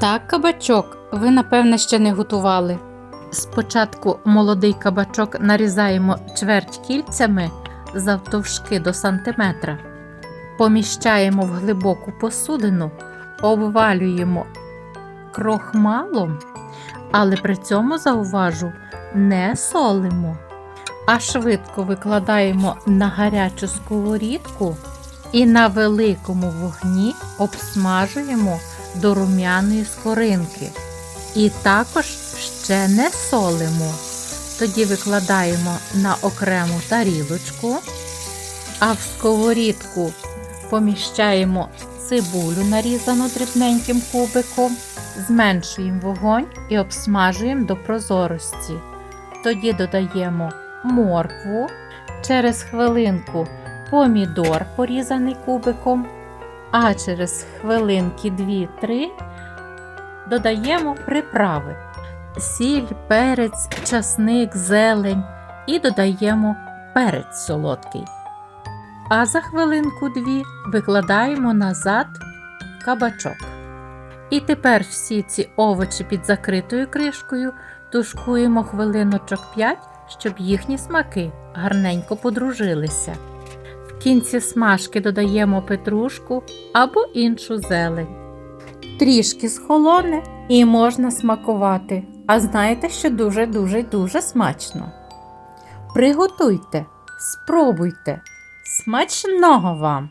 Так, кабачок, ви напевне ще не готували. Спочатку молодий кабачок нарізаємо чверть кільцями завтовшки до сантиметра. Поміщаємо в глибоку посудину, обвалюємо крохмалом, але при цьому зауважу, не солимо, а швидко викладаємо на гарячу сковорідку і на великому вогні обсмажуємо до рум'яної скоринки. І також ще не солимо. Тоді викладаємо на окрему тарілочку, а в сковорідку поміщаємо цибулю, нарізану дрібненьким кубиком, зменшуємо вогонь і обсмажуємо до прозорості. Тоді додаємо моркву, через хвилинку помідор, порізаний кубиком, а через хвилинки 2-3 додаємо приправи. Сіль, перець, часник, зелень і додаємо перець солодкий. А за хвилинку-дві викладаємо назад кабачок. І тепер всі ці овочі під закритою кришкою тушкуємо хвилиночок 5, щоб їхні смаки гарненько подружилися. Кінці смажки додаємо петрушку або іншу зелень. Трішки схолоне і можна смакувати. А знаєте, що дуже-дуже дуже смачно. Приготуйте, спробуйте. Смачного вам!